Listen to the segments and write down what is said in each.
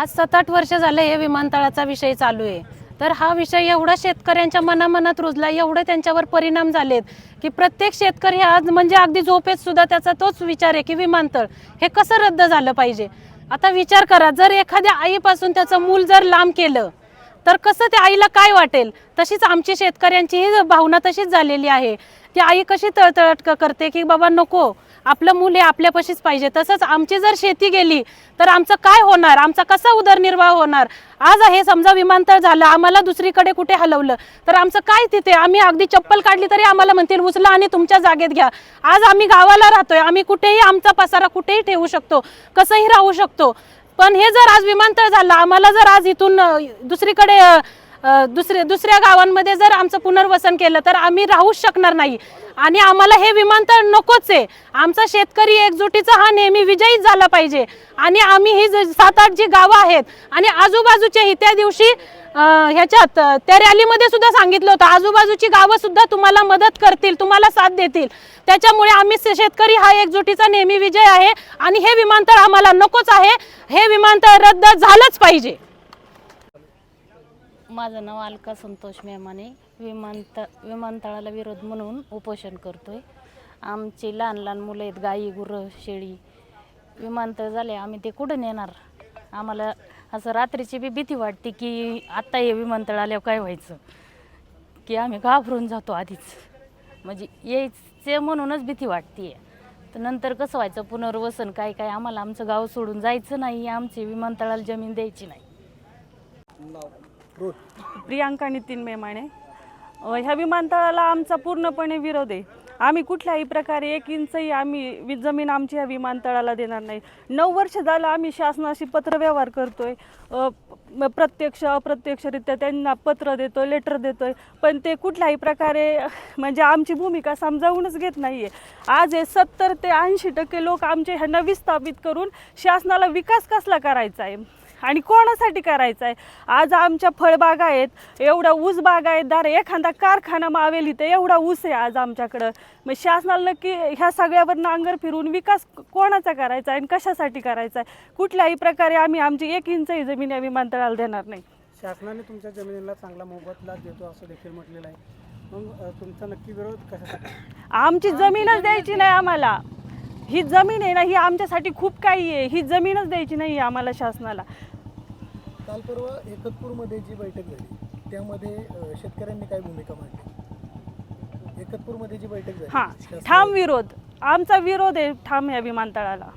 आज सात आठ वर्ष झाले हे विमानतळाचा विषय चालू आहे. तर हा विषय एवढा शेतकऱ्यांच्या मनामनात रुजला एवढे त्यांच्यावर परिणाम झालेत की प्रत्येक शेतकरी आज म्हणजे अगदी झोपेत सुद्धा त्याचा तोच विचार आहे की विमानतळ हे कसं रद्द झालं पाहिजे? आता विचार करा जर एखाद्या आईपासून त्याचं मूल जर लांब केलं तर कसं त्या आईला काय वाटेल? तशीच आमची शेतकऱ्यांची ही भावना तशीच झालेली आहे. ती आई कशी तळतळट करते की बाबा नको आपलं मूल हे आपल्यापाशीच पाहिजे. तसंच आमची जर शेती गेली तर आमचं काय होणार? आमचा कसा उदरनिर्वाह होणार? आज हे समजा विमानतळ झालं आम्हाला दुसरीकडे कुठे हलवलं? तर आमचं काय तिथे? आम्ही अगदी चप्पल काढली तरी आम्हाला म्हणतील उचला आणि तुमच्या जागेत घ्या. आज आम्ही गावाला राहतोय आम्ही कुठेही आमचा पसारा कुठेही ठेवू शकतो कसंही राहू शकतो. पण हे जर आज विमानतळ झालं आम्हाला जर आज इथून दुसरीकडे दुसरे दुसऱ्या गावांमध्ये जर आमचं पुनर्वसन केलं तर आम्ही राहूच शकणार नाही. आणि आम्हाला हे विमानतळ नकोच आहे. आमचा शेतकरी एकजुटीचा हा नेहमी विजयीच झाला पाहिजे. आणि आम्ही ही सात आठ जी गावं आहेत आणि आजूबाजूचेही त्या दिवशी ह्याच्यात त्या रॅलीमध्ये सुद्धा सांगितलं होतं. आजूबाजूची गावं सुद्धा तुम्हाला मदत करतील तुम्हाला साथ देतील. त्याच्यामुळे आम्ही शेतकरी हा एकजुटीचा नेहमी विजय आहे. आणि हे विमानतळ आम्हाला नकोच आहे. हे विमानतळ रद्द झालंच पाहिजे. माझं नाव अलका संतोष मेमाने विमानतळ विमानतळाला विरोध म्हणून उपोषण करतो आहे आमची लहान लहान मुलं आहेत गाई गुरं शेळी. विमानतळ झाले आम्ही ते कुठं नेणार? आम्हाला असं रात्रीची बी भीती वाटते की आत्ता हे विमानतळ आल्यावर काय व्हायचं? की आम्ही घाबरून जातो आधीच. म्हणजे यायचे म्हणूनच भीती वाटते. तर नंतर कसं व्हायचं? पुनर्वसन काय काय? आम्हाला आमचं गाव सोडून जायचं नाही. आमची विमानतळाला जमीन द्यायची नाही. प्रियांका नितीन मेमाणे ह्या विमानतळाला आमचा पूर्णपणे विरोध आहे. आम्ही कुठल्याही प्रकारे एक इंचही आम्ही जमीन आमची ह्या विमानतळाला देणार नाही. नऊ वर्ष झालं आम्ही शासनाशी पत्रव्यवहार करतो आहे प्रत्यक्ष अप्रत्यक्षरित्या त्यांना पत्र देतोय लेटर देतो आहे पण ते कुठल्याही प्रकारे म्हणजे आमची भूमिका समजावूनच घेत नाही आहे आज हे सत्तर ते ऐंशी टक्के लोक आमचे ह्यांना विस्थापित करून शासनाला विकास कसला करायचा आहे? आणि कोणासाठी करायचं आहे आज आमच्या फळबागा आहेत एवढा ऊस बागा आहेत दार एखादा कारखाना मावेल इथं एवढा ऊस आहे आज आमच्याकडं. मग शासनाला नक्की ह्या सगळ्यावर नांगर फिरून विकास कोणाचा करायचा आहे आणि कशासाठी करायचा? आहे कुठल्याही प्रकारे आम्ही आमची एक इंचही जमीन या विमानतळाला देणार नाही. शासनाने तुमच्या जमिनीला चांगला मोबदला देतो असं देखील म्हटलेलं आहे. मग तुमचा नक्की विरोध कशासाठी? आमची जमीनच द्यायची नाही आम्हाला. ही जमीन आहे ना ही आमच्यासाठी खूप काही आहे. ही जमीनच द्यायची नाही आम्हाला शासनाला. काल परवा एकतपूरमध्ये जी बैठक झाली त्यामध्ये अ, शेतकऱ्यांनी काय भूमिका मांडली? एकतपूरमध्ये जी बैठक झाली हां शासनाने- ठाम विरोध. आमचा विरोध आहे ठाम या विमानतळाला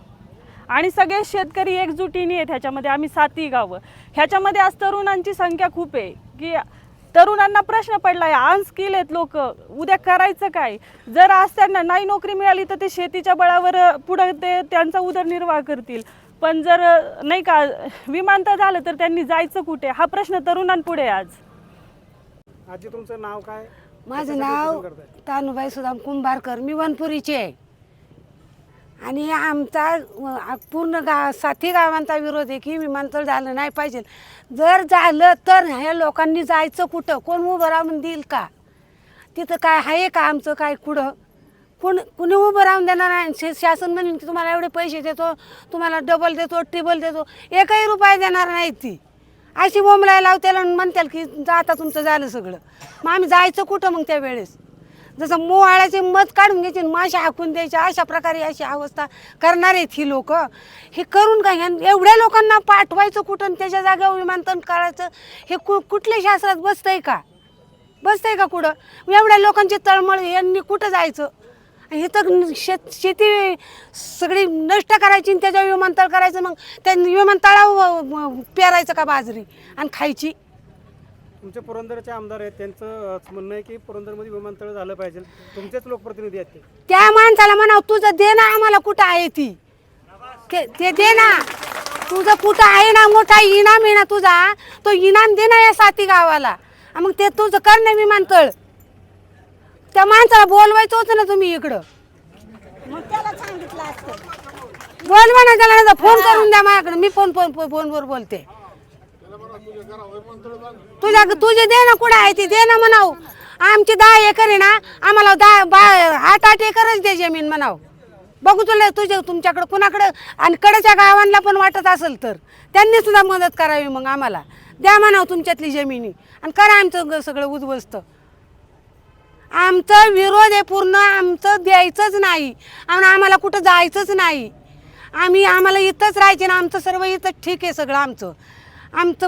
आणि सगळे शेतकरी एकजुटीने आहेत ह्याच्यामध्ये आम्ही साती गावं. ह्याच्यामध्ये आज तरुणांची संख्या खूप आहे. की तरुणांना प्रश्न पडला आहे अनस्किल आहेत लोक उद्या करायचं काय? जर आज त्यांना नाही नोकरी मिळाली तर ते शेतीच्या बळावर पुढं ते त्यांचा उदरनिर्वाह करतील. पण जर नाही का विमानतळ झालं तर त्यांनी जायचं कुठे? हा प्रश्न तरुणांपुढे आज. आजी तुमचं नाव काय? माझं नाव? तानुबाई सुदाम कुंभारकर. मी वनपुरीची आहे. आणि आमचा अ, पूर्ण गा साथी गावांचा विरोध आहे की विमानतळ झालं नाही पाहिजे. जर झालं तर ह्या लोकांनी जायचं कुठं? कोण उभं राहून देईल का? तिथं काय आहे का आमचं काय कुठं? कोण कुणी उभं राहून देणार नाही. शे- शासन म्हणेन की तुम्हाला एवढे पैसे देतो तुम्हाला डबल देतो ट्रिबल देतो. एकही रुपये देणार नाही ती. अशी बोंबलाय लावतील आणि म्हणत्याल की जा आता तुमचं झालं सगळं. मग आम्ही जायचं कुठं मग त्या वेळेस? जसं मोहाळ्याचे मध काढून घ्यायचे आणि माशा हाकून द्यायच्या अशा प्रकारे अशी अवस्था करणार आहेत ही लोक. हे करून काय ह्यां- एवढ्या लोकांना पाठवायचं कुठं आणि त्याच्या जागेवर विमानतण काढायचं? हे कु कुठल्या शास्त्रात बसतंय का? बसतंय का कुठं? एवढ्या लोकांची तळमळ यांनी कुठं जायचं? हे तर शेत शेती सगळी नष्ट करायची आणि त्याच्या विमानतळ करायचं मग त्या विमानतळावर पेरायचं का बाजरी आणि खायची? तुमचे पुरंदरचे आमदार आहेत त्यांचं अ, म्हणणं आहे की पुरंदरमध्ये विमानतळ झालं पाहिजे. तुमचेच लोकप्रतिनिधी आहेत ते. त्या माणसाला म्हणाव तुझं दे ना आम्हाला कुठं आहे ती? ते ते दे ना. तुझं कुठं आहे ना मोठा इनाम आहे ना तुझा तो इनाम दे ना या साती गावाला. आणि मग ते तुझं कर ना विमानतळ. त्या माणसाला बोलवायचं होतं ना तुम्ही इकडं. बोलवा ना त्याला नाही फोन करून द्या माझ्याकडे. मी फोन फोन फोन- फोनवर बोलते. तुझ्या तुझे दे ना कुठं आहे ती दे ना म्हणाव. आमची दहा एकर आहे ना आम्हाला दहा बा आठ आठ एकरच दे जमीन म्हणाव. बघू तुला तुझ्या तुमच्याकडं कुणाकडं आणि कडच्या गावांना पण वाटत असेल तर. त्यांनी सुद्धा मदत करावी मग आम्हाला. द्या म्हणावं तुमच्यातली जमिनी. आणि करा आमचं ग- सगळं उद्ध्वस्त. आमचा विरोध आहे पूर्ण आमचं द्यायचंच नाही. आणि आम्हाला कुठं जायचंच नाही. आम्ही आम्हाला इथंच राहायचे ना आमचं सर्व इथं ठीक आहे सगळं आमचं. आमचं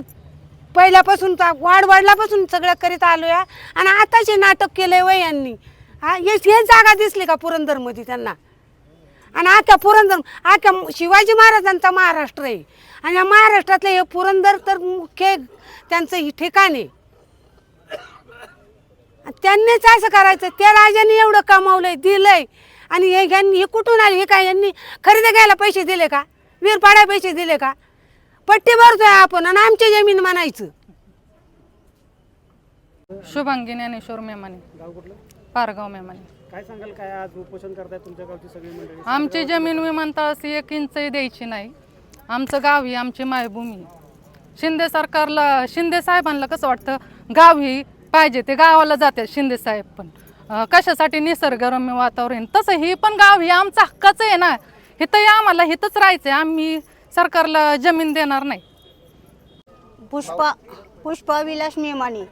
पहिल्यापासून वाढ वाढल्यापासून सगळं करीत आलो या आणि आताचे नाटक केलंय वय यांनी. हा हेच हेच जागा दिसली का पुरंदरमध्ये त्यांना? आणि आता पुरंदर आता शिवाजी महाराजांचा महाराष्ट्र आहे. आणि या महाराष्ट्रातलं हे पुरंदर तर मुख्य त्यांचं ही ठिकाण आहे. त्यांनीच असं करायचं. त्या राजाने एवढं कमावलंय दिलंय. आणि हे यांनी हे कुठून आले? हे काय यांनी खरेदी घ्यायला पैसे दिले का? वीर पाडायला पैसे दिले का? पट्टी भरतोय आपण आणि आमची जमीन म्हणायचं. शुभांगी ज्ञानेश्वर मेमाने. गाव कुठलं? पारगाव मेमाने. काय सांगाल काय आज उपोषण करताय तुमच्या गावची सगळी मंडळी? आमची जमीन विमानतळाची एक इंचही द्यायची नाही. आमचं गाव ही आमची मायभूमी. शिंदे सरकारला शिंदे साहेबांना कसं वाटतं? गाव ही पाहिजे ते गावाला जातात शिंदे साहेब पण. कशासाठी निसर्गरम्य वातावरण तसं ही पण गाव हे आमचं हक्काचं आहे ना. इथंही आम्हाला इथंच राहायचं आहे आम्ही सरकारला जमीन देणार नाही. पुष्पा पुष्पा विलास मेमाने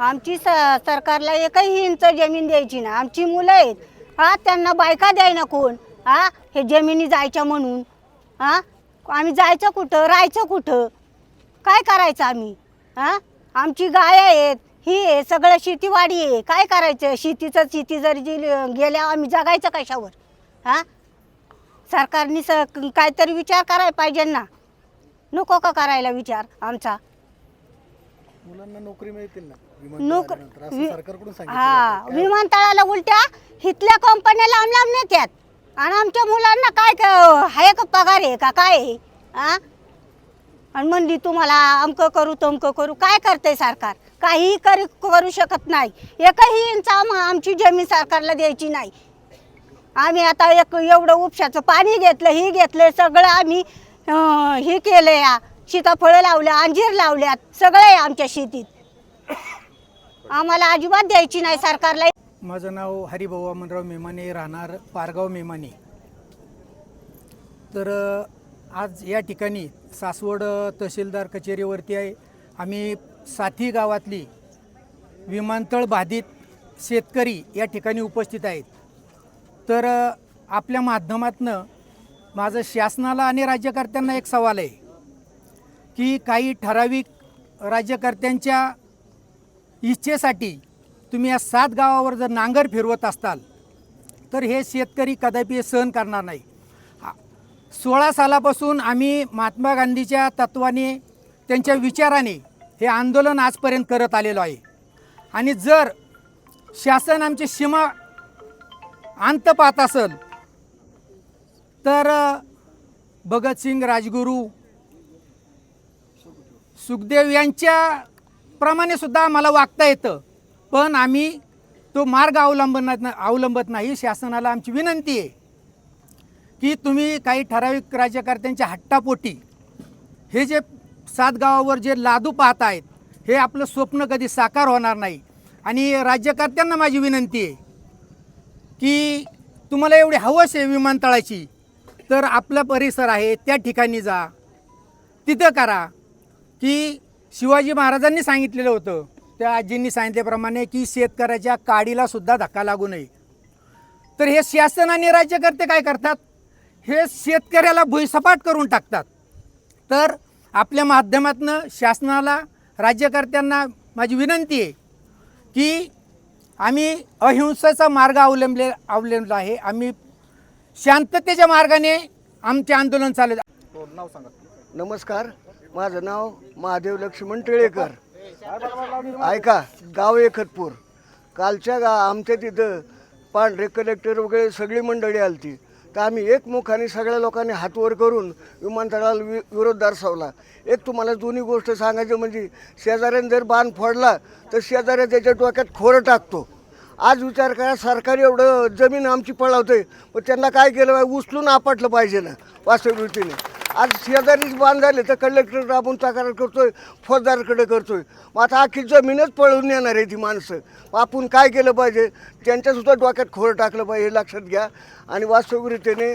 आमची स सरकारला एकही इंच जमीन द्यायची ना आमची मुलं आहेत. हा त्यांना बायका द्याय ना कोण? हा हे जमिनी जायच्या म्हणून. हा आम्ही जायचं कुठं? राहायचं कुठं? काय करायचं आम्ही? हा आमची गाय आहेत. ही सगळं शेतीवाडी आहे. काय करायचं? शेतीचं शेती जर जी गेल्या आम्ही जगायचं कशावर? हा? सरकारने स काहीतरी विचार करायला पाहिजे ना. नको का करायला विचार आमचा? मुलांना नोकरी मिळतील ना? हा विमानतळाला उलट्या इथल्या कंपन्या लांब लांब नेत्यात. आणि आमच्या मुलांना काय क- आहे का पगार आहे का? काय आहे? आणि म्हणली तुम्हाला अमकं करू तमकं करू काय करते सरकार? काहीही करी करू शकत नाही. एकही इंच आम- आमची जमीन सरकारला द्यायची नाही. आम्ही आता एक एवढं उपशाचं पाणी घेतलं ही घेतलं सगळं आम्ही हे केलं या सीताफळं लावल्या अंजीर लावल्यात सगळं आहे आमच्या शेतीत. आम्हाला अजिबात द्यायची नाही सरकारला. माझं नाव हरिभाऊ अमनराव मेमाने राहणार पारगाव मेमाने. तर आज या ठिकाणी सासवड तहसीलदार कचेरीवरती आहे. आम्ही साथी गावातली विमानतळ बाधित शेतकरी या ठिकाणी उपस्थित आहेत. तर आपल्या माध्यमातनं माझं शासनाला आणि राज्यकर्त्यांना एक सवाल आहे की काही ठराविक राज्यकर्त्यांच्या इच्छेसाठी तुम्ही या सात गावावर जर नांगर फिरवत असताल तर हे शेतकरी कदापि हे सहन करणार नाही. सोळा सालापासून आम्ही महात्मा गांधीच्या तत्वाने त्यांच्या विचाराने हे आंदोलन आजपर्यंत करत आलेलो आहे. आणि जर शासन आमची सीमा अंत पाहत असेल तर भगतसिंग राजगुरू सुखदेव यांच्या प्रमाणे सुद्धा आम्हाला वागता येतं. पण आम्ही तो मार्ग अवलंबनात अवलंबत नाही. शासनाला आमची विनंती आहे. की तुम्ही काही ठराविक राज्यकर्त्यांच्या हट्टापोटी हे जे सात गावावर जे लादू पाहत आहेत हे आपलं स्वप्न कधी साकार होणार नाही. आणि राज्यकर्त्यांना माझी विनंती आहे की तुम्हाला एवढी हवस आहे विमानतळाची तर आपला परिसर आहे त्या ठिकाणी जा. तिथं करा. की शिवाजी महाराजांनी सांगितलेलं होतं त्या आजींनी सांगितल्याप्रमाणे की शेतकऱ्याच्या काडीलासुद्धा धक्का लागू नये. तर हे शासन आणि राज्यकर्ते काय करतात? हे शेतकऱ्याला भुईसपाट करून टाकतात. तर आपल्या माध्यमातनं शासनाला राज्यकर्त्यांना माझी विनंती आहे की आम्ही अहिंसेचा मार्ग अवलंबले अवलंबला आहे. आम्ही शांततेच्या मार्गाने आमचे आंदोलन चालू हो, नमस्कार. माझं नाव महादेव लक्ष्मण टिळेकर. ऐका गाव एकतपूर कालच्या गा आमच्या तिथं पांढरे कलेक्टर वगैरे सगळी मंडळी आलती. तर आम्ही एकमुखाने सगळ्या लोकांनी हातवर करून विमानतळाला वि विरोध दर्शवला. एक तुम्हाला दोन्ही गोष्ट सांगायची म्हणजे शेजाऱ्याने जर बाण फोडला तर शेजाऱ्या त्याच्या डोक्यात खोरं टाकतो. आज विचार करा सरकार एवढं जमीन आमची पळवतंय पण त्यांना काय केलं पाहिजे उचलून आपटलं पाहिजे ना वास्तविकतेने आज शेजारीच बांध झाले तर कलेक्टर आपण तक्रार करतोय फौजदारकडे करतोय. मग आता अख्खी जमीनच पळून येणार आहे ती माणसं. मग आपण काय केलं पाहिजे? त्यांच्यासुद्धा डोक्यात खोर टाकलं पाहिजे हे लक्षात घ्या. आणि वास्तविकतेने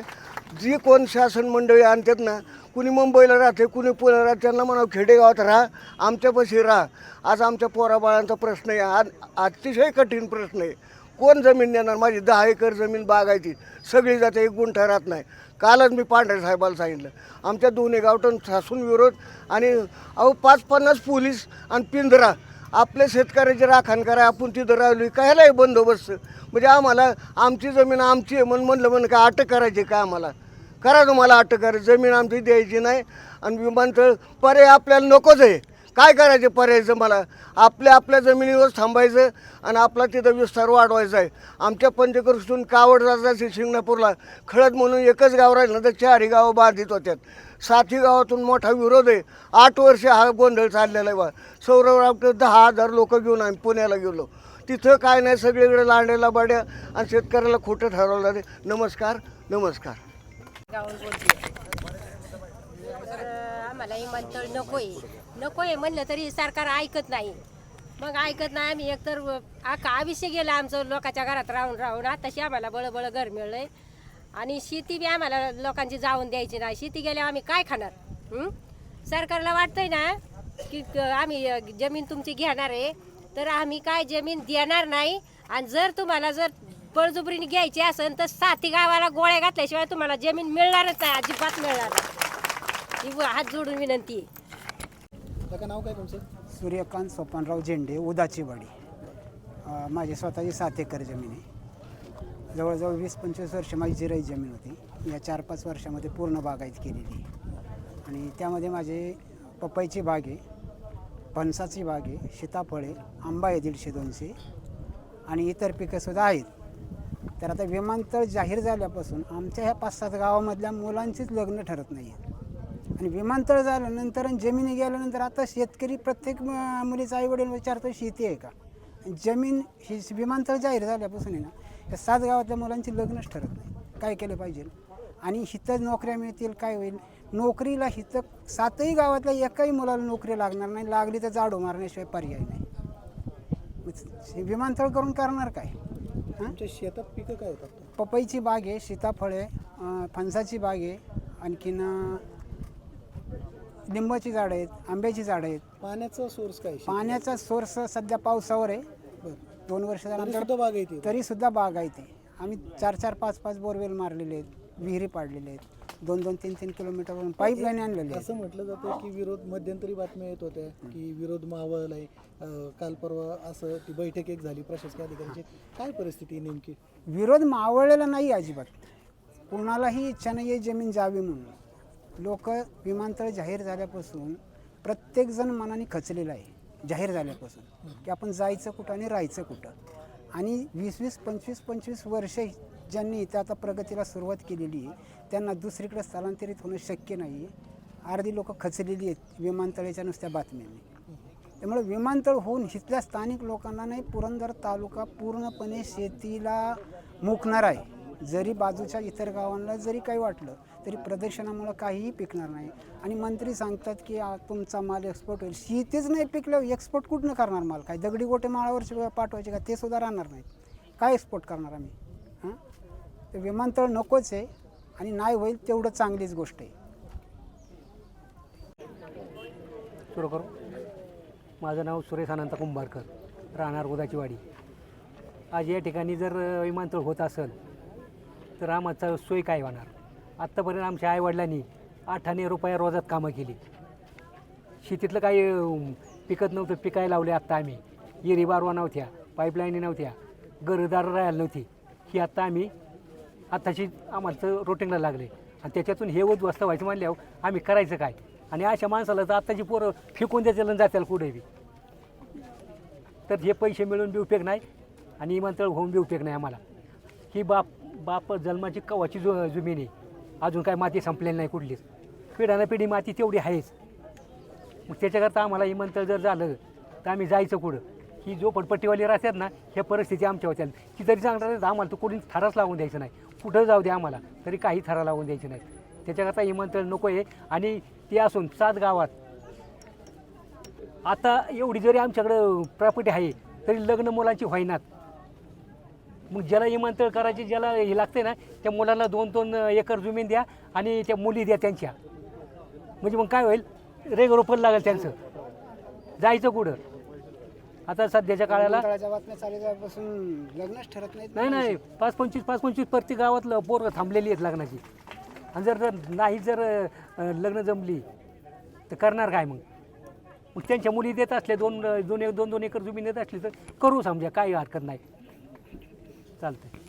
जी कोण शासन मंडळी आणतात ना कुणी मुंबईला राहते कुणी पुण्याला राहते त्यांना म्हणावं खेडेगावात राहा आमच्यापाशी राहा. आज आमच्या पोराबाळांचा प्रश्न आहे. आज अतिशय कठीण प्रश्न आहे. कोण जमीन देणार माझी दहा एकर जमीन बागायची सगळी जाते एक गुंठा राहत नाही. कालच मी पांढरे साहेबाला सांगितलं. आमच्या दोन्ही गावठण सासून विरोध आणि अहो पाच पन्नास पोलीस आणि पिंजरा. आपल्या शेतकऱ्याची राखण करा आपण तिथं राहिलो कायलाही बंदोबस्त. म्हणजे आम्हाला आमची जमीन आमची आहे म्हणून म्हणलं म्हणून काय अटक करायची का आम्हाला? करा तुम्हाला अटक करा जमीन आमची द्यायची नाही. आणि विमानतळ पर्याय आपल्याला नकोच आहे. काय करायचे पर्यायचं मला? आपल्या आपल्या जमिनीवर थांबायचं आणि आपला तिथं विस्तार वाढवायचा आहे. आमच्या पंचकृष्ठून कावड जायचं शिंगणापूरला खळद म्हणून एकच गाव राहिलं ना तर चारही गावं बाधित होत्यात. सातही गावातून मोठा विरोध आहे. आठ वर्ष हा गोंधळ चाललेला आहे बा. सौरव दहा हजार लोक घेऊन आम्ही पुण्याला गेलो. तिथं काय नाही सगळीकडे लांड्याला बाड्या आणि शेतकऱ्याला खोटं ठरवलं रे नमस्कार नमस्कार. गावात बोलते. नको आहे नको आहे म्हणलं तरी सरकार ऐकत नाही. मग ऐकत नाही आम्ही एकतर आखा आयुष्य गेलं आमचं लोकांच्या घरात राहून राहून. आताशी आम्हाला बळबळ घर मिळलंय. आणि शेती बी आम्हाला लोकांची जाऊन द्यायची नाही. शेती गेल्यावर आम्ही काय खाणार? सरकारला वाटतंय ना की आम्ही जमीन तुमची घेणार आहे. तर आम्ही काय जमीन देणार नाही. आणि जर तुम्हाला जर बळजुबरीने घ्यायची असेल तर साथी गावाला गोळ्या घातल्याशिवाय तुम्हाला जमीन मिळणारच नाही अजिबात मिळणार ही हात जोडून विनंती आहे. काका नाव काय तुमचं? सूर्यकांत सोपानराव झेंडे उदाचीवाडी. अ, माझी स्वतःची सात एकर जमीन आहे. जवळजवळ वीस पंचवीस वर्ष माझी जिराई जमीन होती. या चार पाच वर्षामध्ये पूर्ण बागायत केलेली आहे. आणि त्यामध्ये माझे पपईची बाग आहे फणसाची बाग आहे सीताफळे आंबा आहे दीडशे दोनशे आणि इतर पिकंसुद्धा आहेत. तर आता विमानतळ जाहीर झाल्यापासून आमच्या ह्या पाच सात गावामधल्या मुलांचीच लग्न ठरत नाही आहेत आणि विमानतळ झाल्यानंतर आणि जमिनी गेल्यानंतर आता शेतकरी प्रत्येक म- मुलीचा आईवडील विचारतो शेती आहे का? आणि जमीन ही विमानतळ जाहीर झाल्यापासून आहे ना या सात गावातल्या मुलांची लग्नच ठरत नाही. काय केलं पाहिजे? आणि हिथं नोकऱ्या मिळतील काय होईल? नोकरीला हिथं सातही गावातल्या एकाही मुलाला नोकरी लागणार नाही. लागली तर जाडो मारण्याशिवाय पर्याय नाही. विमानतळ करून करणार काय? हां? तुमच्या शेतात पिकं काय होतात? पपईची बाग आहे सीताफळे अं, फणसाची बाग आहे आणखीन अं, लिंबाची झाडं आहेत आंब्याची झाडं आहेत. पाण्याचा सोर्स काय? पाण्याचा सोर्स सध्या पावसावर आहे. दोन वर्ष तरी झाल्यानंतर सुद्धा बाग येते तरी सुद्धा बाग आहे ते. आम्ही चार चार पाच पाच बोरवेल मारलेले आहेत विहिरी पाडलेले आहेत. दोन दोन तीन तीन किलोमीटरवरून पाईपलाईन आणलेली आहे असं म्हटलं जातं की विरोध मध्यंतरी बातम्या येत होत्या की विरोध मावळ आहे. अं, काल परवा असं ती बैठक एक झाली प्रशासकीय अधिकाऱ्यांची. काय परिस्थिती आहे नेमकी? विरोध मावळलेला नाही अजिबात. कुणालाही इच्छा नाही आहे जमीन जावी म्हणून. लोक विमानतळ जाहीर झाल्यापासून प्रत्येकजण मनाने खचलेला आहे जाहीर झाल्यापासून. की आपण जायचं कुठं आणि राहायचं कुठं. आणि वीस वीस पंचवीस पंचवीस वर्ष ज्यांनी इथं आता प्रगतीला सुरुवात केलेली आहे त्यांना दुसरीकडे स्थलांतरित होणं शक्य नाही. अर्धी लोक खचलेली आहेत विमानतळाच्या नुसत्या बातम्यांनी. त्यामुळे विमानतळ होऊन इथल्या स्थानिक लोकांना नाही पुरंदर तालुका पूर्णपणे शेतीला मुकणार आहे. जरी बाजूच्या इतर गावांना जरी काही वाटलं तरी प्रदर्शनामुळं काहीही पिकणार नाही. आणि मंत्री सांगतात की आ, तुमचा माल एक्सपोर्ट होईल. शेतीच नाही पिकल्यावर एक्सपोर्ट कुठनं करणार माल? काय दगडी गोटे माळावर पाठवायचे का? ते सुद्धा राहणार नाही. काय एक्सपोर्ट करणार आम्ही? हां? तर विमानतळ नकोच आहे आणि नाही होईल तेवढं चांगलीच गोष्ट आहे. सुरू करू. माझं नाव सुरेश अनंत कुंभारकर राहणार उदाची वाडी. आज या ठिकाणी जर विमानतळ होत असेल तर आम्हाला सोय काय होणार? आत्तापर्यंत आमच्या आईवडिलांनी आठाने रुपया रोजात कामं केली. शेतीतलं काही पिकत नव्हतं पिकाय लावले आत्ता आम्ही. येरी बारवा नव्हत्या पाईपलाईनी नव्हत्या गरदार राहायला नव्हती. ही आत्ता आम्ही आत्ताची आम्हाला रोटिंगला लागले. आणि त्याच्यातून हे उद्ध्वस्त व्हायचं म्हणल्यावर आम्ही करायचं काय? आणि अशा माणसाला तर आत्ताची पोरं फेकून द्यायचं जात्याला कुठे बी. तर हे पैसे मिळून बी उपयोग नाही आणि इमानतळ होऊन बी उपयोग नाही आम्हाला. ही बाप बाप जन्माची कवाची जु जमीन आहे. अजून काय माती संपलेली नाही कुठलीच. पिढ्यानं पिढी माती तेवढी आहेच. मग त्याच्याकरता आम्हाला विमानतळ जर झालं तर आम्ही जायचं कुठं? ही जो पटपट्टीवाली राहतात ना ह्या परिस्थिती आमच्या होत्या. ती जरी सांगतात आम्हाला तर कुठून थराच लावून द्यायचं नाही. कुठं जाऊ दे आम्हाला तरी काही थरा लावून द्यायची नाही. त्याच्याकरता विमानतळ नको आहे. आणि ते असून सात गावात आता एवढी जरी आमच्याकडं प्रॉपर्टी आहे तरी लग्न मुलांची व्हायनात मग ज्याला विमानतळ करायचे ज्याला हे लागते ना त्या मुलाला दोन दोन एकर जमीन द्या आणि त्या मुली द्या त्यांच्या. म्हणजे मग काय होईल? रेगरोपण लागेल त्यांचं. जायचं कुठं? आता सध्याच्या काळाला लग्नच ठरत नाही नाही. पाच पंचवीस पाच पंचवीस प्रत्येक गावातलं पोरं थांबलेली आहेत लग्नाची. आणि जर जर नाही जर लग्न जमली तर करणार काय मग? मग त्यांच्या मुली देत असल्या दोन दोन एक दोन दोन एकर जमीन देत असली तर करू समजा काही हरकत नाही. Salta.